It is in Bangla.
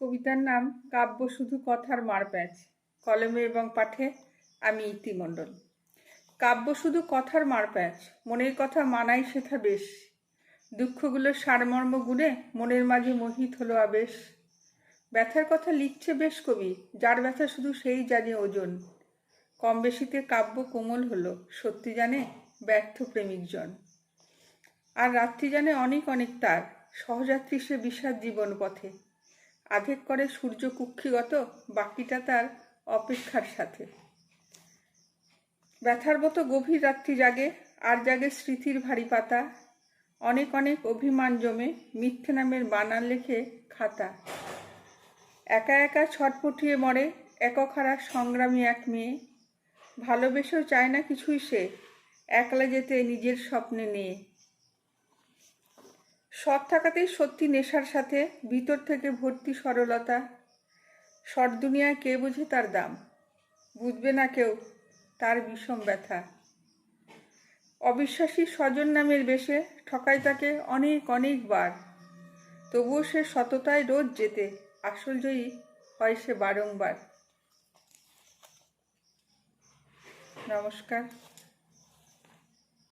কবিতার নাম কাব্য শুধু কথার মারপ্যাঁচ কলমে এবং পাঠে আমি ইতিমণ্ডল। কাব্য শুধু কথার মারপ্যাঁচ মনের কথা মানাই সেথা বেশ। দুঃখগুলো সারমর্ম গুণে মনের মাঝে মোহিত হলো আবেশ। ব্যথার কথা লিখছে বেশ কবি, যার ব্যথা শুধু সেই জানে ওজন। কম বেশিতে কাব্য কোমল হলো, সত্যি জানে ব্যর্থ প্রেমিকজন। আর রাত্রি জানে অনেক অনেক তার, সহযাত্রী সে বিষাদ জীবন পথে আধেক করে সূর্য কুক্ষিগত বাকিটা তার অপেক্ষার সাথে। ব্যথার মতো গভীর রাত্রি জাগে, আর জাগে স্মৃতির ভারী পাতা। অনেক অনেক অভিমান জমে মিথ্যে নামের বানান লেখে খাতা। একা একা ছটপটিয়ে মরে একখারা সংগ্রামী এক মেয়ে। ভালোবেসেও চায় না কিছুই সে, একলা যেতে নিজের স্বপ্নে নিয়ে। থাকাতেই সত্যি নেশার সাথে, ভিতর থেকে ভর্তি সরলতা। সৎ দুনিয়ায় কে বুঝে তার দাম? বুঝবে না কেউ, তার বিষম ব্যথা। অবিশ্বাসী স্বজন নামের বেশে ঠকায় তাকে অনেক অনেকবার তবুও সে সততায় রোজ যেতে, আসল জয়ী হয় সে বারংবার। নমস্কার।